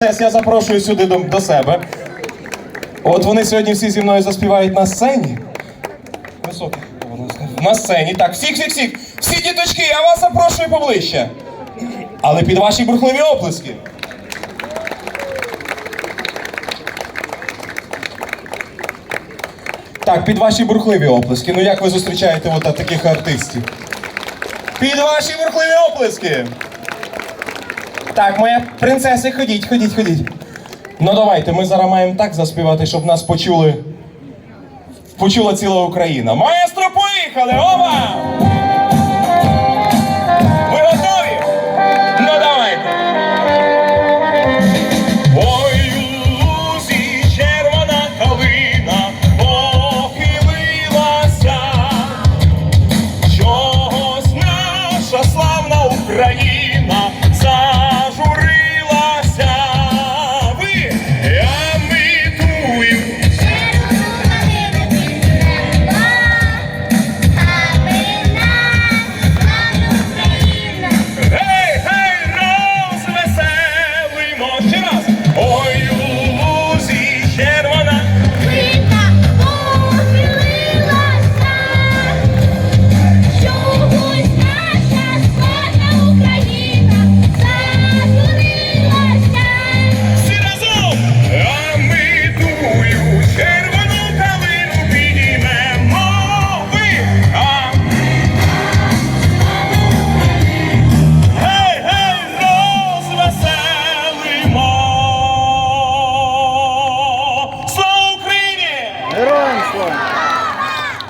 Я запрошую сюди до, до себе. От вони сьогодні всі зі мною заспівають на сцені. Високо. На сцені. Так, всіх, всіх, всіх. Всі діточки, я вас запрошую поближче. Але під ваші бурхливі оплески. Так, під ваші бурхливі оплески. Ну як ви зустрічаєте от таких артистів? Під ваші бурхливі оплески. Так, моя принцеси, ходіть, ходіть, ходіть. Ну давайте, ми зараз маємо так заспівати, щоб нас почули. Почула ціла Україна. Маестро, поїхали! Оба! Ви готові? Ну давайте. Ой, лузі червона калина похилилася. Чогось наша славна Україна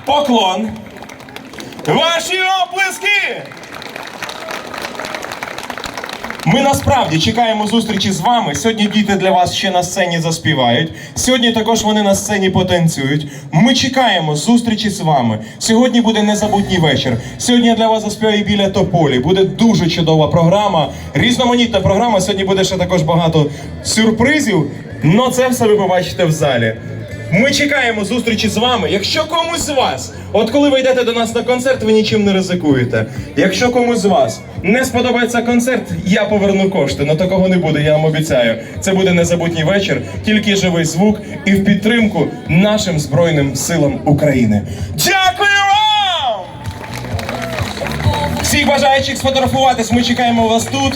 Поклон! Ваші оплески! Ми насправді чекаємо зустрічі з вами. Сьогодні діти для вас ще на сцені заспівають. Сьогодні також вони на сцені потанцюють. Ми чекаємо зустрічі з вами. Сьогодні буде незабутній вечір. Сьогодні я для вас заспіваю біля тополі. Буде дуже чудова програма. Різноманітна програма. Сьогодні буде ще також багато сюрпризів. Но це все ви побачите в залі. Ми чекаємо зустрічі з вами. Якщо комусь з вас, от коли ви йдете до нас на концерт, ви нічим не ризикуєте. Якщо комусь з вас не сподобається концерт, я поверну кошти. Но такого не буде, я вам обіцяю. Це буде незабутній вечір, тільки живий звук і в підтримку нашим Збройним силам України. Дякую вам! Всіх бажаючих сфотографуватись, ми чекаємо вас тут.